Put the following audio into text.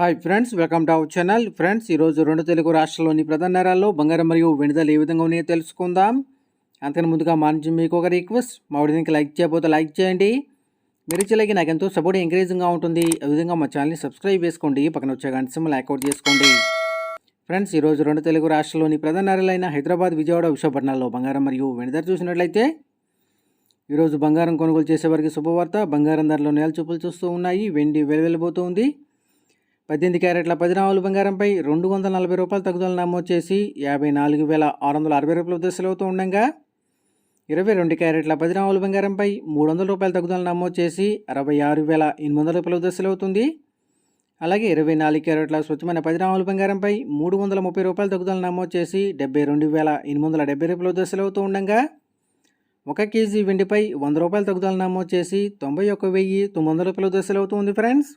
Hi friends welcome to our channel. Friends ఈరోజు రెండు తెలుగు రాష్ట్రాల్లోని ప్రధాన నగరాల్లో బంగారం మరియు వెనుదలు ఏ విధంగా ఉన్నాయో తెలుసుకుందాం. అంతకన్నా ముందుగా మా నుంచి మీకు ఒక రిక్వెస్ట్. మా వీడియోకి లైక్ చేయకపోతే లైక్ చేయండి. మీరు ఇచ్చేలాగే నాకు ఎంతో సపోర్ట్ ఎంకరేజింగ్గా ఉంటుంది. అదేవిధంగా మా ఛానల్ని సబ్స్క్రైబ్ చేసుకోండి. పక్కన వచ్చే గంట సింబల్ యాక్అవుట్ చేసుకోండి. ఫ్రెండ్స్ ఈరోజు రెండు తెలుగు రాష్ట్రాల్లోని ప్రధాన నగరాలైన హైదరాబాద్ విజయవాడ విశాఖపట్నాల్లో బంగారం మరియు వెనుదల చూసినట్లయితే ఈరోజు బంగారం కొనుగోలు చేసేవారికి శుభవార్త. బంగారం ధరలో నేల చూపులు చూస్తూ ఉన్నాయి. వెండి వెలువెళ్ళబోతూ ఉంది. పద్దెనిమిది క్యారెట్ల పది బంగారంపై రెండు వందల నలభై రూపాయల తగ్గుదల నమోదు చేసి యాభై నాలుగు వేల ఆరు వందల అరవై రూపాయల దశలవుతూ ఉండగా. ఇరవై రెండు క్యారెట్ల పది నాలుగు బంగారంపై మూడు వందల రూపాయల తగ్గుదల నమోదు చేసి అరవై ఆరు వేల ఎనిమిది వందల రూపాయల దశలు అవుతుంది. అలాగే ఇరవై నాలుగు క్యారెట్ల స్వచ్ఛమైన పది నాలుగు బంగారంపై మూడు వందల ముప్పై రూపాయల తగ్గుదల నమోదు చేసి డెబ్బై రెండు వేల ఎనిమిది వందల డెబ్బై రూపాయల దశలవుతూ అవుతూ ఉండగా. ఒక కేజీ వెండిపై వంద రూపాయల తగ్గుదల నమోదు చేసి తొంభై ఒక్క వెయ్యి తొమ్మిది వందల రూపాయల దశలు అవుతుంది ఫ్రెండ్స్.